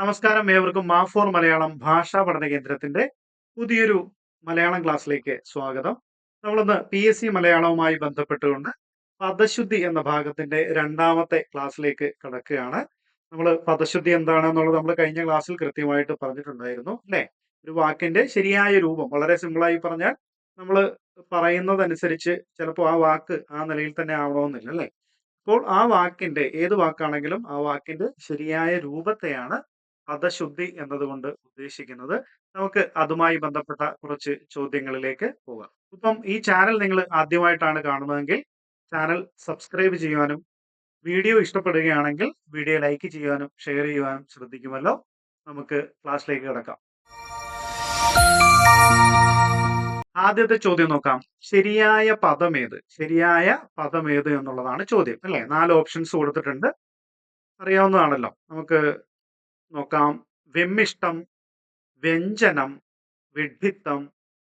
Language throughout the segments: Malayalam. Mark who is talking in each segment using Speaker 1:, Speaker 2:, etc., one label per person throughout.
Speaker 1: നമസ്കാരം ഏവർക്കും മാഫോർ മലയാളം ഭാഷാ പഠന കേന്ദ്രത്തിന്റെ പുതിയൊരു മലയാളം ക്ലാസ്സിലേക്ക് സ്വാഗതം. നമ്മളിന്ന് പി എസ് സി മലയാളവുമായി ബന്ധപ്പെട്ടുകൊണ്ട് പദശുദ്ധി എന്ന ഭാഗത്തിന്റെ രണ്ടാമത്തെ ക്ലാസ്സിലേക്ക് കടക്കുകയാണ്. നമ്മൾ പദശുദ്ധി എന്താണെന്നുള്ളത് നമ്മൾ കഴിഞ്ഞ ക്ലാസ്സിൽ കൃത്യമായിട്ട് പറഞ്ഞിട്ടുണ്ടായിരുന്നു അല്ലെ? ഒരു വാക്കിന്റെ ശരിയായ രൂപം വളരെ സിമ്പിളായി പറഞ്ഞാൽ നമ്മൾ പറയുന്നതനുസരിച്ച് ചിലപ്പോൾ ആ വാക്ക് ആ നിലയിൽ തന്നെ ആവണമെന്നില്ല അല്ലേ? അപ്പോൾ ആ വാക്കിന്റെ ഏത് വാക്കാണെങ്കിലും ആ വാക്കിന്റെ ശരിയായ രൂപത്തെയാണ് പദശുദ്ധി എന്നതുകൊണ്ട് ഉദ്ദേശിക്കുന്നത്. നമുക്ക് അതുമായി ബന്ധപ്പെട്ട കുറച്ച് ചോദ്യങ്ങളിലേക്ക് പോകാം. ഇപ്പം ഈ ചാനൽ നിങ്ങൾ ആദ്യമായിട്ടാണ് കാണുന്നതെങ്കിൽ ചാനൽ സബ്സ്ക്രൈബ് ചെയ്യുവാനും വീഡിയോ ഇഷ്ടപ്പെടുകയാണെങ്കിൽ വീഡിയോ ലൈക്ക് ചെയ്യുവാനും ഷെയർ ചെയ്യുവാനും ശ്രദ്ധിക്കുമല്ലോ. നമുക്ക് ക്ലാസ്സിലേക്ക് കിടക്കാം. ആദ്യത്തെ ചോദ്യം നോക്കാം. ശരിയായ പദം ഏത് ശരിയായ പദം ഏത് എന്നുള്ളതാണ് ചോദ്യം. അല്ലെ? നാല് ഓപ്ഷൻസ് കൊടുത്തിട്ടുണ്ട്. അറിയാവുന്നതാണല്ലോ. നമുക്ക് നോക്കാം. വെമ്മിഷ്ടം വ്യഞ്ജനം വിഡ്ഢിത്തം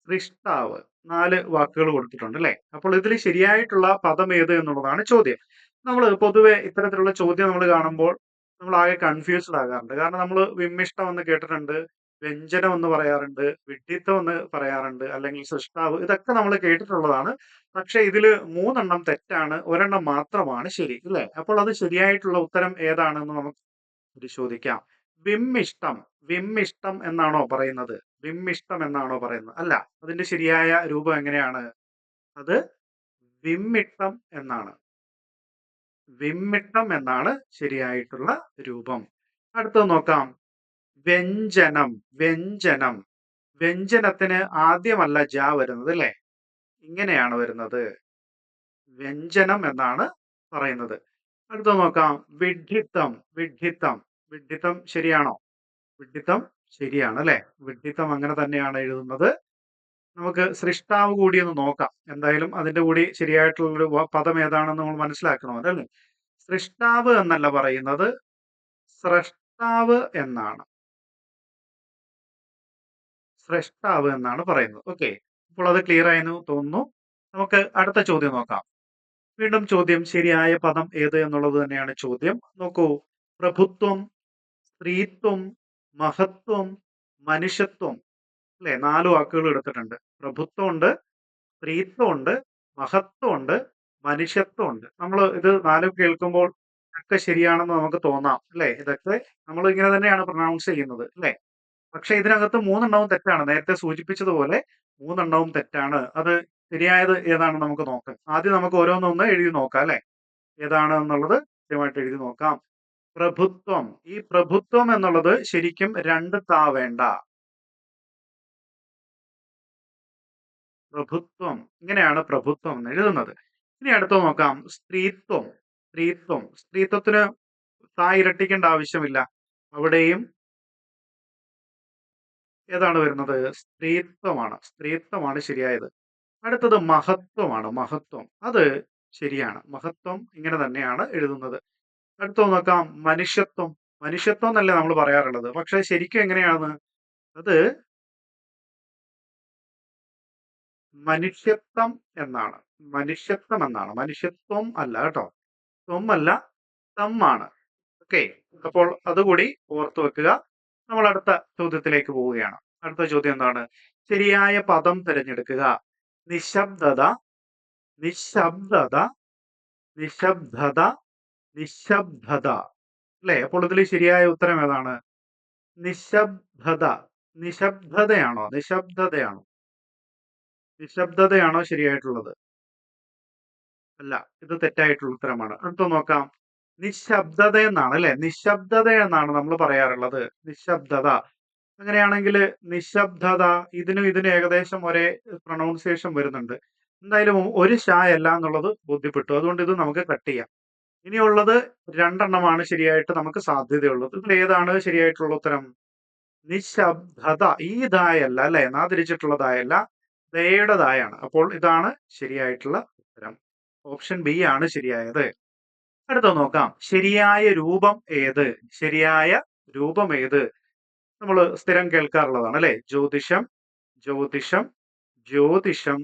Speaker 1: സൃഷ്ടാവ് നാല് വാക്കുകൾ കൊടുത്തിട്ടുണ്ട് അല്ലെ? അപ്പോൾ ഇതിൽ ശരിയായിട്ടുള്ള പദം ഏത് എന്നുള്ളതാണ് ചോദ്യം. നമ്മൾ പൊതുവെ ഇത്തരത്തിലുള്ള ചോദ്യം നമ്മൾ കാണുമ്പോൾ നമ്മൾ ആകെ കൺഫ്യൂസ്ഡ് ആകാറുണ്ട്. കാരണം നമ്മൾ വിമ്മിഷ്ടം എന്ന് കേട്ടിട്ടുണ്ട് വ്യഞ്ജനം എന്ന് പറയാറുണ്ട് വിഡ്ഢിത്തം എന്ന് പറയാറുണ്ട് അല്ലെങ്കിൽ സൃഷ്ടാവ് ഇതൊക്കെ നമ്മൾ കേട്ടിട്ടുള്ളതാണ്. പക്ഷെ ഇതിൽ മൂന്നെണ്ണം തെറ്റാണ് ഒരെണ്ണം മാത്രമാണ് ശരി അല്ലെ? അപ്പോൾ അത് ശരിയായിട്ടുള്ള ഉത്തരം ഏതാണെന്ന് നമുക്ക് പരിശോധിക്കാം. വിമ്മിഷ്ടം വിമ്മിഷ്ടം എന്നാണോ പറയുന്നത്? വിമ്മിഷ്ടം എന്നാണോ പറയുന്നത്? അല്ല അതിന്റെ ശരിയായ രൂപം എങ്ങനെയാണ്? അത് വിമ്മിട്ടം എന്നാണ്. വിമ്മിട്ടം എന്നാണ് ശരിയായിട്ടുള്ള രൂപം. അടുത്തത് നോക്കാം. വ്യഞ്ജനം വ്യഞ്ജനം. വ്യഞ്ജനത്തിന് ആദ്യമല്ല ജ വരുന്നത് അല്ലെ? ഇങ്ങനെയാണ് വരുന്നത്. വ്യഞ്ജനം എന്നാണ് പറയുന്നത്. അടുത്ത നോക്കാം. വിഡ്ഢിത്തം വിഡ്ഢിത്തം. വിഡ്ഢിത്തം ശരിയാണോ? വിഡ്ഢിത്തം ശരിയാണ് അല്ലെ? വിഡ്ഢിത്തം അങ്ങനെ തന്നെയാണ് എഴുതുന്നത്. നമുക്ക് സൃഷ്ടാവ് കൂടി ഒന്ന് നോക്കാം. എന്തായാലും അതിന്റെ കൂടി ശരിയായിട്ടുള്ളൊരു പദം ഏതാണെന്ന് നമ്മൾ മനസ്സിലാക്കണമല്ലോ അതല്ലേ സൃഷ്ടാവ് എന്നല്ല പറയുന്നത് സ്രഷ്ടാവ് എന്നാണ്. സ്രഷ്ടാവ് എന്നാണ് പറയുന്നത്. ഓക്കെ. അപ്പോൾ അത് ക്ലിയർ ആയെന്ന് തോന്നുന്നു. നമുക്ക് അടുത്ത ചോദ്യം നോക്കാം. വീണ്ടും ചോദ്യം ശരിയായ പദം ഏത് എന്നുള്ളത് തന്നെയാണ് ചോദ്യം. നോക്കൂ. പ്രഭുത്വം സ്ത്രീത്വം മഹത്വം മനുഷ്യത്വം അല്ലെ? നാല് വാക്കുകൾ എടുത്തിട്ടുണ്ട്. പ്രഭുത്വം ഉണ്ട് സ്ത്രീത്വം ഉണ്ട് മഹത്വം ഉണ്ട് മനുഷ്യത്വം ഉണ്ട് നമ്മൾ ഇത് നാലും കേൾക്കുമ്പോൾ ഒക്കെ ശരിയാണെന്ന് നമുക്ക് തോന്നാം അല്ലെ? ഇതൊക്കെ നമ്മൾ ഇങ്ങനെ തന്നെയാണ് പ്രൊനൗൺസ് ചെയ്യുന്നത് അല്ലെ? പക്ഷെ ഇതിനകത്ത് മൂന്നെണ്ണവും തെറ്റാണ്. നേരത്തെ സൂചിപ്പിച്ചതുപോലെ മൂന്നെണ്ണവും തെറ്റാണ്. അത് ശരിയായത് ഏതാണ് നമുക്ക് നോക്കാം. ആദ്യം നമുക്ക് ഓരോന്നൊന്ന് എഴുതി നോക്കാം അല്ലെ? ഏതാണ് എന്നുള്ളത് കൃത്യമായിട്ട് എഴുതി നോക്കാം. പ്രഭുത്വം. ഈ പ്രഭുത്വം എന്നുള്ളത് ശരിക്കും രണ്ട് താ വേണ്ട പ്രഭുത്വം. ഇങ്ങനെയാണ് പ്രഭുത്വം എന്ന് എഴുതുന്നത്. ഇനി അടുത്ത് നോക്കാം. സ്ത്രീത്വം. സ്ത്രീത്വം. സ്ത്രീത്വത്തിന് താ ഇരട്ടിക്കേണ്ട ആവശ്യമില്ല. അവിടെയും ഏതാണ് വരുന്നത്? സ്ത്രീത്വമാണ്. സ്ത്രീത്വമാണ് ശരിയായത്. അടുത്തത് മഹത്വമാണ്. മഹത്വം. അത് ശരിയാണ്. മഹത്വം ഇങ്ങനെ തന്നെയാണ് എഴുതുന്നത്. അടുത്തത് നോക്കാം. മനുഷ്യത്വം. മനുഷ്യത്വം എന്നല്ലേ നമ്മൾ പറയാറുള്ളത്. പക്ഷെ ശരിക്കും എങ്ങനെയാണ്? അത് മനുഷ്യത്വം എന്നാണ്. മനുഷ്യത്വം എന്നാണ്. മനുഷ്യത്വം അല്ല കേട്ടോ. ത്വം അല്ല തമ്മാണ് ഓക്കെ. അപ്പോൾ അതുകൂടി ഓർത്തു വെക്കുക. നമ്മൾ അടുത്ത ചോദ്യത്തിലേക്ക് പോവുകയാണ്. അടുത്ത ചോദ്യം എന്താണ്? ശരിയായ പദം തിരഞ്ഞെടുക്കുക. നിശബ്ദത. നിശബ്ദത. നിശബ്ദത. നിശബ്ദത. അല്ലെ? അപ്പോൾ ഇതിൽ ശരിയായ ഉത്തരം ഏതാണ്? നിശബ്ദത. നിശബ്ദതയാണോ? നിശബ്ദതയാണോ? നിശബ്ദതയാണോ ശരിയായിട്ടുള്ളത്? അല്ല ഇത് തെറ്റായിട്ടുള്ള ഉത്തരമാണ്. അടുത്ത നോക്കാം. നിശബ്ദത എന്നാണ് അല്ലെ? നിശബ്ദത എന്നാണ് നമ്മൾ പറയാറുള്ളത്. നിശബ്ദത. അങ്ങനെയാണെങ്കിൽ നിശബ്ദത ഇതിനും ഇതിനും ഏകദേശം ഒരേ പ്രൊണൗൺസിയേഷൻ വരുന്നുണ്ട്. എന്തായാലും ഒരു ഷാ അല്ല എന്നുള്ളത് ബോധ്യപ്പെട്ടു. അതുകൊണ്ട് ഇത് നമുക്ക് കട്ട് ചെയ്യാം. ഇനിയുള്ളത് രണ്ടെണ്ണമാണ് ശരിയായിട്ട് നമുക്ക് സാധ്യതയുള്ളത്. ഇതിൽ ഏതാണ് ശരിയായിട്ടുള്ള ഉത്തരം? നിശബ്ദത ഈ ദായല്ല അല്ലെ? നാ തിരിച്ചിട്ടുള്ള ദായല്ല ദയയുടെ ദായാണ്. അപ്പോൾ ഇതാണ് ശരിയായിട്ടുള്ള ഉത്തരം. ഓപ്ഷൻ ബി ആണ് ശരിയായത്. അടുത്ത നോക്കാം. ശരിയായ രൂപം ഏത്? ശരിയായ രൂപം ഏത്? നമ്മൾ സ്ഥിരം കേൾക്കാറുള്ളതാണ് അല്ലെ? ജ്യോതിഷം ജ്യോതിഷം ജ്യോതിഷം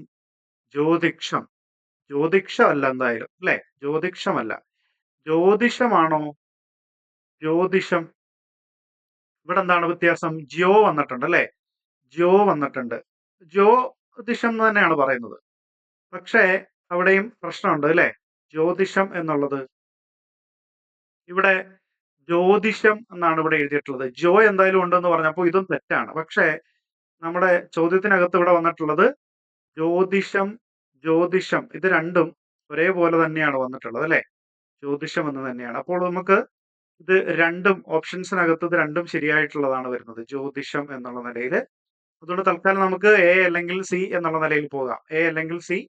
Speaker 1: ജ്യോതിക്ഷം. ജ്യോതിഷം അല്ല എന്തായാലും അല്ലെ? ജ്യോതിഷമല്ല ജ്യോതിഷമാണോ? ജ്യോതിഷം. ഇവിടെ എന്താണ് വ്യത്യാസം? ജ്യോ വന്നിട്ടുണ്ട് അല്ലേ? ജ്യോ വന്നിട്ടുണ്ട്. ജ്യോതിഷം എന്ന് തന്നെയാണ് പറയുന്നത്. പക്ഷേ അവിടെയും പ്രശ്നമുണ്ട് അല്ലെ? ജ്യോതിഷം എന്നുള്ളത്. ഇവിടെ ജ്യോതിഷം എന്നാണ് ഇവിടെ എഴുതിയിട്ടുള്ളത്. ജോ എന്തായാലും ഉണ്ടെന്ന് പറഞ്ഞപ്പോൾ ഇതും തെറ്റാണ്. പക്ഷേ നമ്മുടെ ചോദ്യത്തിനകത്ത് ഇവിടെ വന്നിട്ടുള്ളത് ജ്യോതിഷം ജ്യോതിഷം. ഇത് രണ്ടും ഒരേപോലെ തന്നെയാണ് വന്നിട്ടുള്ളത് അല്ലെ? ജ്യോതിഷം എന്ന് തന്നെയാണ്. അപ്പോൾ നമുക്ക് ഇത് രണ്ടും ഓപ്ഷൻസിനകത്ത് രണ്ടും ശരിയായിട്ടുള്ളതാണ് വരുന്നത്. ജ്യോതിഷം എന്നുള്ള നിലയിൽ. അതുകൊണ്ട് തൽക്കാലം നമുക്ക് എ അല്ലെങ്കിൽ സി എന്നുള്ള നിലയിൽ പോകാം. എ അല്ലെങ്കിൽ സി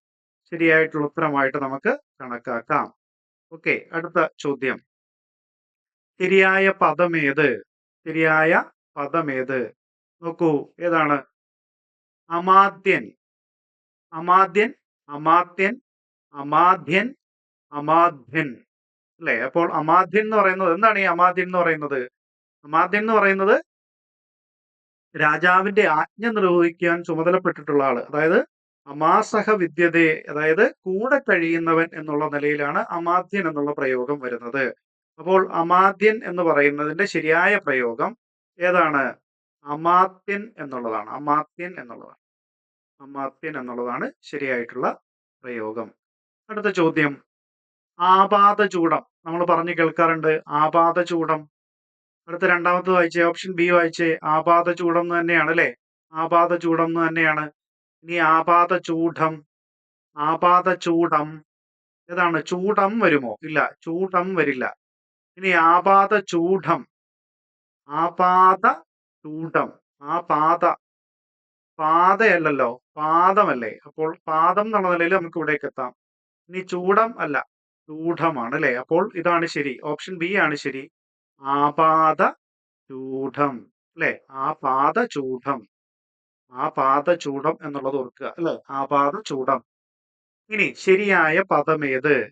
Speaker 1: ശരിയായിട്ടുള്ള ഉത്തരമായിട്ട് നമുക്ക് കണക്കാക്കാം. ഓക്കെ അടുത്ത ചോദ്യം. ശരിയായ പദമേത്? ശരിയായ പദമേത്? നോക്കൂ ഏതാണ്? അമാദ്യൻ അമാദ്യൻ അമാത്യൻ അമാധ്യൻ അമാധ്യൻ. അല്ലെ? അപ്പോൾ അമാധ്യൻ എന്ന് പറയുന്നത് എന്താണ് ഈ അമാധ്യൻ എന്ന് പറയുന്നത്? അമാധ്യൻ എന്ന് പറയുന്നത് രാജാവിന്റെ ആജ്ഞ നിർവഹിക്കാൻ ചുമതലപ്പെട്ടിട്ടുള്ള ആൾ. അതായത് അമാസഹ വിദ്യതയെ അതായത് കൂടെ കഴിയുന്നവൻ എന്നുള്ള നിലയിലാണ് അമാധ്യൻ എന്നുള്ള പ്രയോഗം വരുന്നത്. അപ്പോൾ അമാധ്യൻ എന്ന് പറയുന്നതിന്റെ ശരിയായ പ്രയോഗം ഏതാണ്? അമാത്യൻ എന്നുള്ളതാണ്. അമാത്യൻ എന്നുള്ളതാണ്. അമാത്യൻ എന്നുള്ളതാണ് ശരിയായിട്ടുള്ള പ്രയോഗം. അടുത്ത ചോദ്യം. ആപാത ചൂടം. നമ്മൾ പറഞ്ഞു കേൾക്കാറുണ്ട് ആപാത ചൂടം. അടുത്ത രണ്ടാമത്തെ വായിച്ചേ ഓപ്ഷൻ ബി വായിച്ചേ ആപാത ചൂടം എന്ന് തന്നെയാണ് അല്ലെ? ആപാത ചൂടം എന്ന് തന്നെയാണ്. ഇനി ആപാത ചൂടം ആപാത ചൂടം. ഏതാണ്? ചൂടം വരുമോ? ഇല്ല ചൂടം വരില്ല. ഇനി ആപാത ചൂഢം ആപാത ചൂഢം ആ പാത പാതയല്ലല്ലോ പാദമല്ലേ? അപ്പോൾ പാദം എന്നുള്ള നിലയിൽ നമുക്ക് ഇവിടേക്ക് എത്താം. ഇനി ചൂടം അല്ല. ചൂഢമാണ് അല്ലെ അപ്പോൾ ഇതാണ് ശരി. ഓപ്ഷൻ ബി ആണ് ശരി. ആപാത ചൂഢം അല്ലെ? ആപാത ചൂഢം ആ ചൂഢം എന്നുള്ളത് ഓർക്കുക അല്ലെ? ആപാത ചൂഢം ഇനി ശരിയായ പദം ഏത്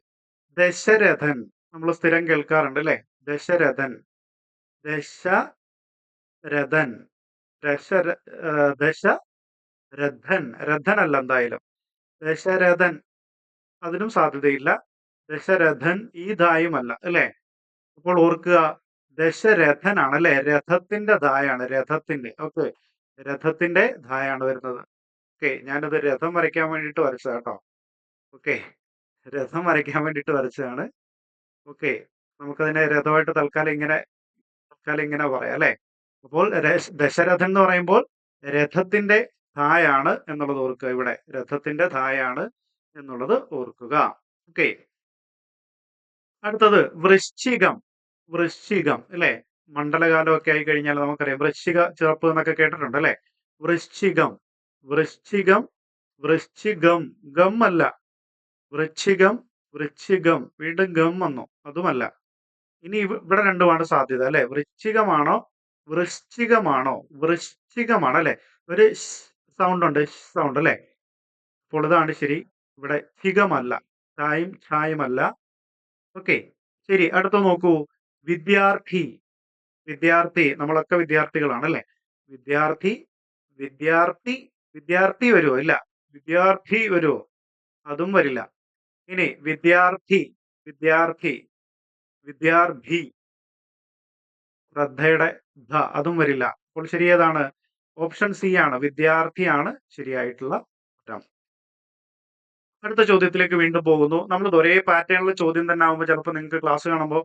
Speaker 1: ദശരഥൻ. നമ്മൾ സ്ഥിരം കേൾക്കാറുണ്ട് അല്ലെ? ദശരഥൻ. ദശരഥൻ. ദശര ദശ രഥൻ രഥനല്ല എന്തായാലും. ദശരഥൻ. അതിനും സാധ്യതയില്ല. ദശരഥൻ ഈ ദായുമല്ല അല്ലെ? അപ്പോൾ ഓർക്കുക ദശരഥനാണ് അല്ലെ രഥത്തിന്റെ ധായാണ് രഥത്തിന്റെ ഓക്കെ. രഥത്തിന്റെ ധായാണ് വരുന്നത്. ഓക്കെ ഞാനത് രഥം വരയ്ക്കാൻ വേണ്ടിയിട്ട് വരച്ചതാ കേട്ടോ. ഓക്കെ രഥം വരയ്ക്കാൻ വേണ്ടിയിട്ട് വരച്ചതാണ്. ഓക്കെ നമുക്കതിനെ രഥമായിട്ട് തൽക്കാലം ഇങ്ങനെ തൽക്കാലം ഇങ്ങനെ പറയാം അല്ലെ? അപ്പോൾ ദശരഥൻ എന്ന് പറയുമ്പോൾ രഥത്തിന്റെ ധായാണ് എന്നുള്ളത് ഓർക്കുക ഇവിടെ. രഥത്തിന്റെ ധായാണ് എന്നുള്ളത് ഓർക്കുക. ഓക്കെ. അടുത്തത് വൃശ്ചികം. വൃശ്ചികം അല്ലെ? മണ്ഡലകാലമൊക്കെ ആയി കഴിഞ്ഞാൽ നമുക്കറിയാം. വൃശ്ചിക ചെറുപ്പ് എന്നൊക്കെ കേട്ടിട്ടുണ്ട് അല്ലെ? വൃശ്ചികം. വൃശ്ചികം വൃശ്ചികം ഗം അല്ല. വൃശ്ചികം വൃശ്ചികം വീണ്ടും ഗം വന്നു. അതുമല്ല. ഇനി ഇവിടെ രണ്ടുമാണ് സാധ്യത അല്ലെ? വൃശ്ചികമാണോ വൃശ്ചികമാണോ? വൃശ്ചികമാണ് അല്ലെ? ഒരു സൗണ്ട് ഉണ്ട് സൗണ്ട് അല്ലെ? അപ്പോൾ ഇതാണ് ശരി. ഇവിടെ ചികമല്ല ചായും ഛായുമല്ല. ഓക്കെ ശരി. അടുത്ത നോക്കൂ. വിദ്യാർത്ഥി. വിദ്യാർത്ഥി നമ്മളൊക്കെ വിദ്യാർത്ഥികളാണ് അല്ലെ വിദ്യാർത്ഥി വിദ്യാർത്ഥി വിദ്യാർത്ഥി വരുമോ ഇല്ല. വിദ്യാർത്ഥി വരുമോ അതും വരില്ല. ഇനി വിദ്യാർത്ഥി വിദ്യാർത്ഥി വിദ്യാർത്ഥി. ശ്രദ്ധയുടെ ധ അതും വരില്ല. അപ്പോൾ ശരി ഏതാണ്? ഓപ്ഷൻ സി ആണ്. വിദ്യാർത്ഥിയാണ് ശരിയായിട്ടുള്ള ഉത്തരം. അടുത്ത ചോദ്യത്തിലേക്ക് വീണ്ടും പോകുന്നു. നമ്മൾ ഒരേ പാറ്റേണിൽ ചോദ്യം തന്നെ ആകുമ്പോൾ ചിലപ്പോൾ നിങ്ങൾക്ക് ക്ലാസ് കാണുമ്പോൾ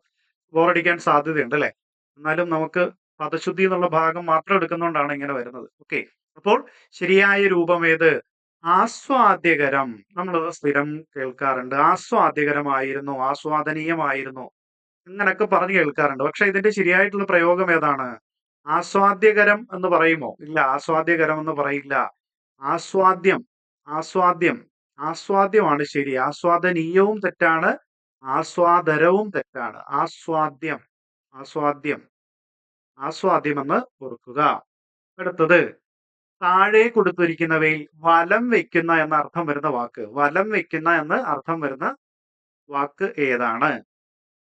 Speaker 1: ബോറടിക്കാൻ സാധ്യതയുണ്ട് അല്ലേ? എന്നാലും നമുക്ക് പദശുദ്ധി എന്നുള്ള ഭാഗം മാത്രം എടുക്കുന്നതുകൊണ്ടാണ് ഇങ്ങനെ വരുന്നത്. ഓക്കെ അപ്പോൾ ശരിയായ രൂപം ഏത്? ആസ്വാദ്യകരം. നമ്മൾ സ്ഥിരം കേൾക്കാറുണ്ട്. ആസ്വാദ്യകരമായിരുന്നു ആസ്വാദനീയമായിരുന്നു. ഇങ്ങനൊക്കെ പറഞ്ഞു കേൾക്കാറുണ്ട്. പക്ഷെ ഇതിന്റെ ശരിയായിട്ടുള്ള പ്രയോഗം ഏതാണ്? ആസ്വാദ്യകരം എന്ന് പറയുമോ? ഇല്ല ആസ്വാദ്യകരം എന്ന് പറയില്ല. ആസ്വാദ്യം ആസ്വാദ്യം. ആസ്വാദ്യമാണ് ശരി. ആസ്വാദനീയവും തെറ്റാണ് ആസ്വാദരവും തെറ്റാണ്. ആസ്വാദ്യം ആസ്വാദ്യം ആസ്വാദ്യം എന്ന് ഓർക്കുക. അടുത്തത് താഴെ കൊടുത്തിരിക്കുന്നവയിൽ വലം വെക്കുന്ന എന്ന അർത്ഥം വരുന്ന വാക്ക്. വലം വെക്കുന്ന എന്ന് അർത്ഥം വരുന്ന വാക്ക് ഏതാണ്?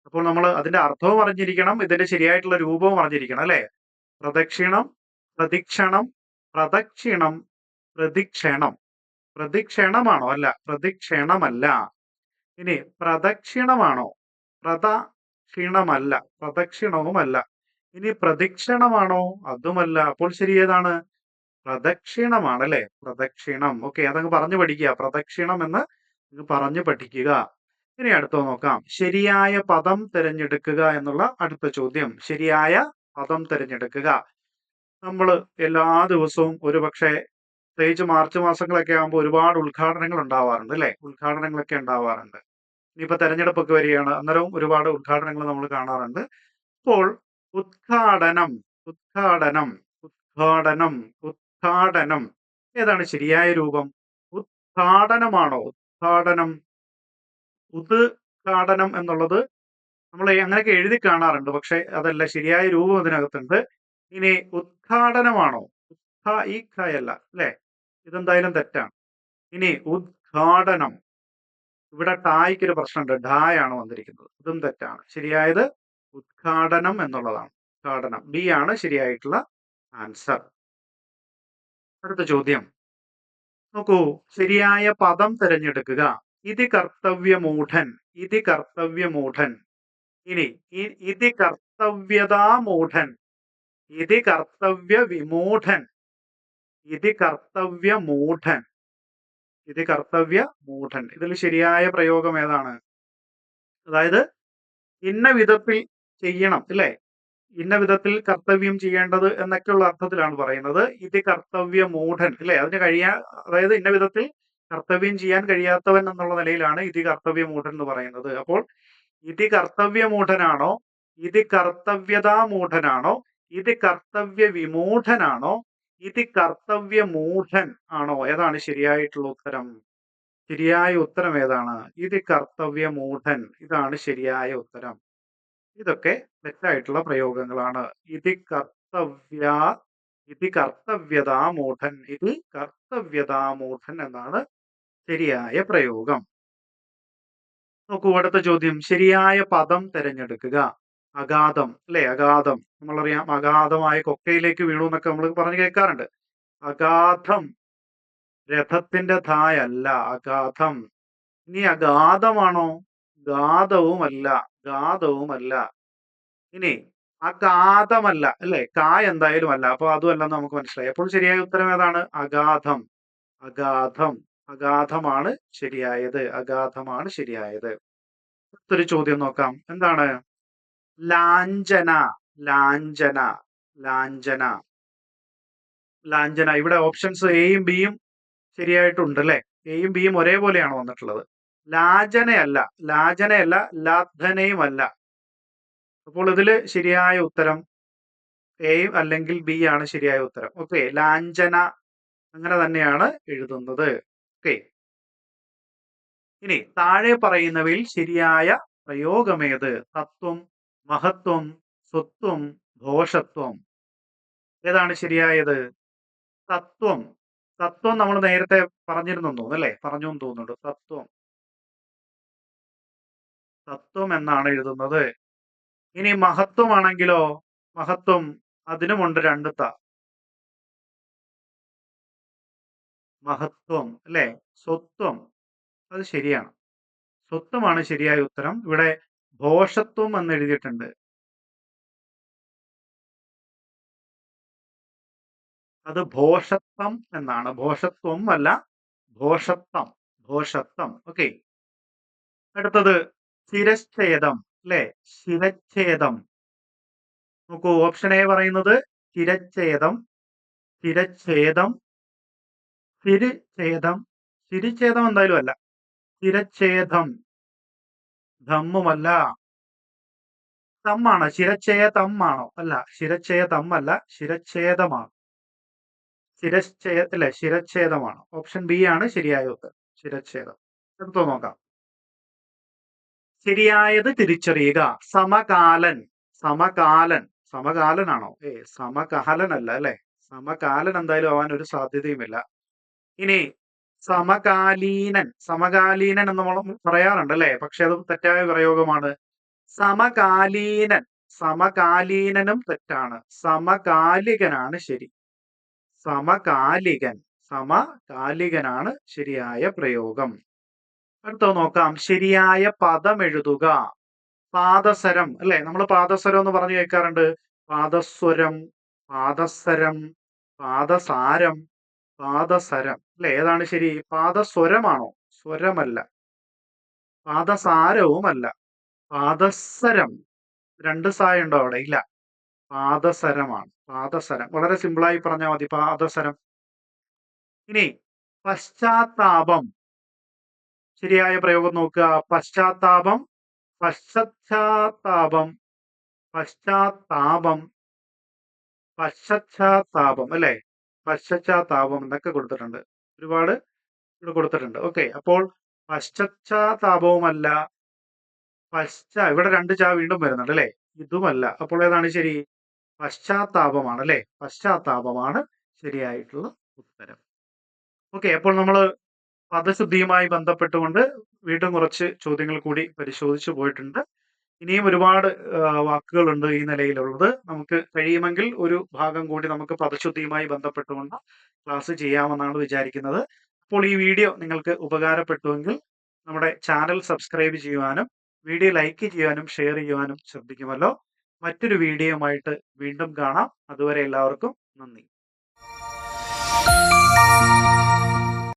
Speaker 1: അപ്പോൾ നമ്മൾ അതിന്റെ അർത്ഥവും അറിഞ്ഞിരിക്കണം ഇതിന്റെ ശരിയായിട്ടുള്ള രൂപവും അറിഞ്ഞിരിക്കണം അല്ലെ? പ്രദക്ഷിണം പ്രതിക്ഷണം പ്രദക്ഷിണം പ്രദിക്ഷണം. പ്രദിക്ഷണമാണോ അല്ല പ്രതിക്ഷണമല്ല. ഇനി പ്രദക്ഷിണമാണോ? പ്രദക്ഷിണമല്ല പ്രദക്ഷിണവുമല്ല. ഇനി പ്രദക്ഷിണമാണോ അതുമല്ല. അപ്പോൾ ശരി ഏതാണ്? പ്രദക്ഷിണമാണ് അല്ലെ പ്രദക്ഷിണം. ഓക്കെ അതങ്ങ് പറഞ്ഞു പഠിക്കുക. പ്രദക്ഷിണം എന്ന് പറഞ്ഞു പഠിക്കുക. ഇനി അടുത്ത നോക്കാം. ശരിയായ പദം തിരഞ്ഞെടുക്കുക എന്നുള്ള അടുത്ത ചോദ്യം. ശരിയായ പദം തിരഞ്ഞെടുക്കുക. നമ്മൾ എല്ലാ ദിവസവും ഒരുപക്ഷെ പ്രത്യേകിച്ച് മാർച്ച് മാസങ്ങളൊക്കെ ആകുമ്പോൾ ഒരുപാട് ഉദ്ഘാടനങ്ങൾ ഉണ്ടാവാറുണ്ട് അല്ലേ? ഉദ്ഘാടനങ്ങളൊക്കെ ഉണ്ടാവാറുണ്ട്. ഇനിയിപ്പോൾ തെരഞ്ഞെടുപ്പൊക്കെ വരികയാണ് അന്നേരവും ഒരുപാട് ഉദ്ഘാടനങ്ങൾ നമ്മൾ കാണാറുണ്ട്. അപ്പോൾ ഉദ്ഘാടനം ഉദ്ഘാടനം ഉദ്ഘാടനം ഉദ്ഘാടനം ഏതാണ് ശരിയായ രൂപം? ഉദ്ഘാടനമാണോ? ഉദ്ഘാടനം ഉദ്ഘാടനം എന്നുള്ളത് നമ്മൾ അങ്ങനെയൊക്കെ എഴുതി കാണാറുണ്ട് പക്ഷെ അതല്ല ശരിയായ രൂപം ഇതിനകത്തുണ്ട് ഇനി ഉദ്ഘാടനമാണോ? ഉദ്ഘാ ഈ അല്ല അല്ലെ? ഇതെന്തായാലും തെറ്റാണ്. ഇനി ഉദ്ഘാടനം. ഇവിടെ ടായ്ക്ക് ഒരു പ്രശ്നമുണ്ട്. ഡായാണ് വന്നിരിക്കുന്നത്. ഇതും തെറ്റാണ്. ശരിയായത് ഉദ്ഘാടനം എന്നുള്ളതാണ്. ഉദ്ഘാടനം. ബി ആണ് ശരിയായിട്ടുള്ള ആൻസർ. അടുത്ത ചോദ്യം. നോക്കൂ ശരിയായ പദം തിരഞ്ഞെടുക്കുക. ഇതി കർത്തവ്യമൂഢൻ ഇതി കർത്തവ്യമൂഢൻ ഇനി ഇതി കർത്തവ്യതാമൂഢൻ ഇതി കർത്തവ്യ വിമൂഢൻ ഇതി കർത്തവ്യ മൂഢൻ. ഇതി കർത്തവ്യ മൂഢൻ. ഇതിൽ ശരിയായ പ്രയോഗം ഏതാണ്? അതായത് ഇന്ന വിധത്തിൽ ചെയ്യണം അല്ലെ? ഇന്ന വിധത്തിൽ കർത്തവ്യം ചെയ്യേണ്ടത് എന്നൊക്കെയുള്ള അർത്ഥത്തിലാണ് പറയുന്നത്. ഇതി കർത്തവ്യ മൂഢൻ അല്ലെ? അതിന് കഴിയാ അതായത് ഇന്ന വിധത്തിൽ കർത്തവ്യം ചെയ്യാൻ കഴിയാത്തവൻ എന്നുള്ള നിലയിലാണ് ഇതി കർത്തവ്യ മൂഢൻ എന്ന് പറയുന്നത്. അപ്പോൾ ഇതി കർത്തവ്യ മൂഢനാണോ? ഇതി കർത്തവ്യതാ മൂഢനാണോ? ഇതി കർത്തവ്യ വിമൂഢനാണോ? ഇത് കർത്തവ്യ മൂഢൻ ആണോ? ഏതാണ് ശരിയായിട്ടുള്ള ഉത്തരം? ശരിയായ ഉത്തരം ഏതാണ്? ഇത് കർത്തവ്യ മൂഢൻ ഇതാണ് ശരിയായ ഉത്തരം. ഇതൊക്കെ തെറ്റായിട്ടുള്ള പ്രയോഗങ്ങളാണ്. ഇത് കർത്തവ്യ ഇത് ഇത് കർത്തവ്യതാ മൂഢൻ എന്നാണ് ശരിയായ പ്രയോഗം. നോക്കൂ അടുത്ത ചോദ്യം. ശരിയായ പദം തിരഞ്ഞെടുക്കുക. അഗാധം അല്ലെ? അഗാധം. നമ്മളറിയാം അഗാധമായ കൊക്കയിലേക്ക് വീണു എന്നൊക്കെ നമ്മൾ പറഞ്ഞു കേൾക്കാറുണ്ട്. അഗാധം. രഥത്തിന്റെ ധായല്ല അഗാധം. ഇനി അഗാധമാണോ? ഗാധവുമല്ല ഗാധവുമല്ല. ഇനി അഗാധമല്ല അല്ലെ? കാ എന്തായാലും അല്ല അപ്പൊ അതുമല്ലെന്ന് നമുക്ക് മനസ്സിലായി. അപ്പോൾ ശരിയായ ഉത്തരം ഏതാണ്? അഗാധം. അഗാധം. അഗാധമാണ് ശരിയായത്. അഗാധമാണ് ശരിയായത്. അടുത്തൊരു ചോദ്യം നോക്കാം. എന്താണ്? ലാഞ്ചന ലാഞ്ചന ലാഞ്ചന ലാഞ്ചന ഇവിടെ ഓപ്ഷൻസ് എയും ബിയും ശരിയായിട്ടുണ്ട് അല്ലെ? എയും ബിയും ഒരേപോലെയാണ് വന്നിട്ടുള്ളത്. ലാജനയല്ല. ലാജനയല്ല ലാധനയും അല്ല അപ്പോൾ ഇതിൽ ശരിയായ ഉത്തരം എ അല്ലെങ്കിൽ ബി ആണ് ശരിയായ ഉത്തരം. ഓക്കെ ലാഞ്ചന അങ്ങനെ തന്നെയാണ് എഴുതുന്നത്. ഓക്കെ ഇനി താഴെ പറയുന്നവയിൽ ശരിയായ പ്രയോഗമേത് തത്വം മഹത്വം സ്വത്വം ദോഷത്വം. ഏതാണ് ശരിയായത്? തത്വം തത്വം നമ്മൾ നേരത്തെ പറഞ്ഞിരുന്നു തോന്നുന്നു അല്ലെ? പറഞ്ഞു എന്ന് തോന്നുന്നുണ്ട്. തത്വം തത്വം എന്നാണ് എഴുതുന്നത്. ഇനി മഹത്വമാണെങ്കിലോ? മഹത്വം അതിനുമുണ്ട് രണ്ട് ത. മഹത്വം അല്ലെ? സ്വത്വം. അത് ശരിയാണ്. സ്വത്വമാണ് ശരിയായ ഉത്തരം. ഇവിടെ ഭോഷത്വം എന്ന് എഴുതിയിട്ടുണ്ട് അത് ഭോഷത്വം എന്നാണ്. ഭോഷത്വം അല്ല ഭോഷത്വം ഭോഷത്വം. ഓക്കെ അടുത്തത് ശിരച്ഛേദം അല്ലെ? ശിരച്ഛേദം നോക്കൂ ഓപ്ഷൻ എ പറയുന്നത് ശിരച്ഛേദം ശിരച്ഛേദം ശിരിച്ഛേദം ശിരിച്ഛേദം എന്തായാലും അല്ല. ശിരച്ഛേദം ധമ്മുമല്ല തമ്മാണ്? ശിരച്ഛേദമാണോ അല്ല ശിരച്ഛയ തമ്മല്ല ശിരച്ഛേദമാണ്. ശിരച്ഛേ അല്ലെ ശിരച്ഛേദമാണ്. ഓപ്ഷൻ ബി ആണ് ശരിയായ ഉത്തരം. ശിരച്ഛേദം. എടുത്തു നോക്കാം. ശരിയായത് തിരിച്ചറിയുക. സമകാലൻ. സമകാലൻ. സമകാലനാണോ? ഏ സമകാലനല്ല അല്ലെ? സമകാലൻ എന്തായാലും ആവാൻ ഒരു സാധ്യതയുമില്ല. ഇനി സമകാലീനൻ. സമകാലീനൻ എന്ന് നമ്മൾ പറയാറുണ്ട് അല്ലെ പക്ഷെ അത് തെറ്റായ പ്രയോഗമാണ്. സമകാലീനൻ. സമകാലീനനും തെറ്റാണ്. സമകാലികനാണ് ശരി. സമകാലികൻ. സമകാലികനാണ് ശരിയായ പ്രയോഗം. അടുത്ത നോക്കാം. ശരിയായ പദം എഴുതുക. പാദസരം. അല്ലെ? നമ്മൾ പാദസ്വരം എന്ന് പറഞ്ഞു കേൾക്കാറുണ്ട്. പാദസ്വരം പാദസരം പാദസാരം. പാദസരം. അല്ലെ? ഏതാണ് ശരി? പാദസ്വരമാണോ? സ്വരമല്ല. പാദസാരവുമല്ല. പാദസരം. രണ്ട് സായ ഉണ്ടോ അവിടെ? ഇല്ല. പാദസരമാണ്. പാദസരം. വളരെ സിമ്പിളായി പറഞ്ഞാൽ മതി. പാദസരം. ഇനി പശ്ചാത്താപം. ശരിയായ പ്രയോഗം നോക്കുക. പശ്ചാത്താപം പശ്ചാത്താപം പശ്ചാത്താപം പശ്ചാത്താപം അല്ലെ? പശ്ചാത്താപം എന്നൊക്കെ കൊടുത്തിട്ടുണ്ട്. ഒരുപാട് ഇവിടെ കൊടുത്തിട്ടുണ്ട്. ഓക്കെ. അപ്പോൾ പശ്ചാത്താപവുമല്ല പശ്ച ഇവിടെ രണ്ട് ചാ വീണ്ടും വരുന്നുണ്ട് അല്ലെ? ഇതുമല്ല. അപ്പോൾ ഏതാണ് ശരി? പശ്ചാത്താപമാണ് അല്ലെ? പശ്ചാത്താപമാണ് ശരിയായിട്ടുള്ള ഉത്തരം. ഓക്കെ. അപ്പോൾ നമ്മൾ പദശുദ്ധിയുമായി ബന്ധപ്പെട്ടുകൊണ്ട് വീണ്ടും കുറച്ച് ചോദ്യങ്ങൾ കൂടി പരിശോധിച്ചു പോയിട്ടുണ്ട്. ഇനിയും ഒരുപാട് വാക്കുകളുണ്ട് ഈ നിലയിലുള്ളത്. നമുക്ക് കഴിയുമെങ്കിൽ ഒരു ഭാഗം കൂടി നമുക്ക് പദശുദ്ധിയുമായി ബന്ധപ്പെട്ടുകൊണ്ട് ക്ലാസ് ചെയ്യാമെന്നാണ് വിചാരിക്കുന്നത്. അപ്പോൾ ഈ വീഡിയോ നിങ്ങൾക്ക് ഉപകാരപ്പെട്ടുവെങ്കിൽ നമ്മുടെ ചാനൽ സബ്സ്ക്രൈബ് ചെയ്യുവാനും വീഡിയോ ലൈക്ക് ചെയ്യുവാനും ഷെയർ ചെയ്യുവാനും ശ്രദ്ധിക്കുമല്ലോ. മറ്റൊരു വീഡിയോയുമായിട്ട് വീണ്ടും കാണാം. അതുവരെ എല്ലാവർക്കും നന്ദി.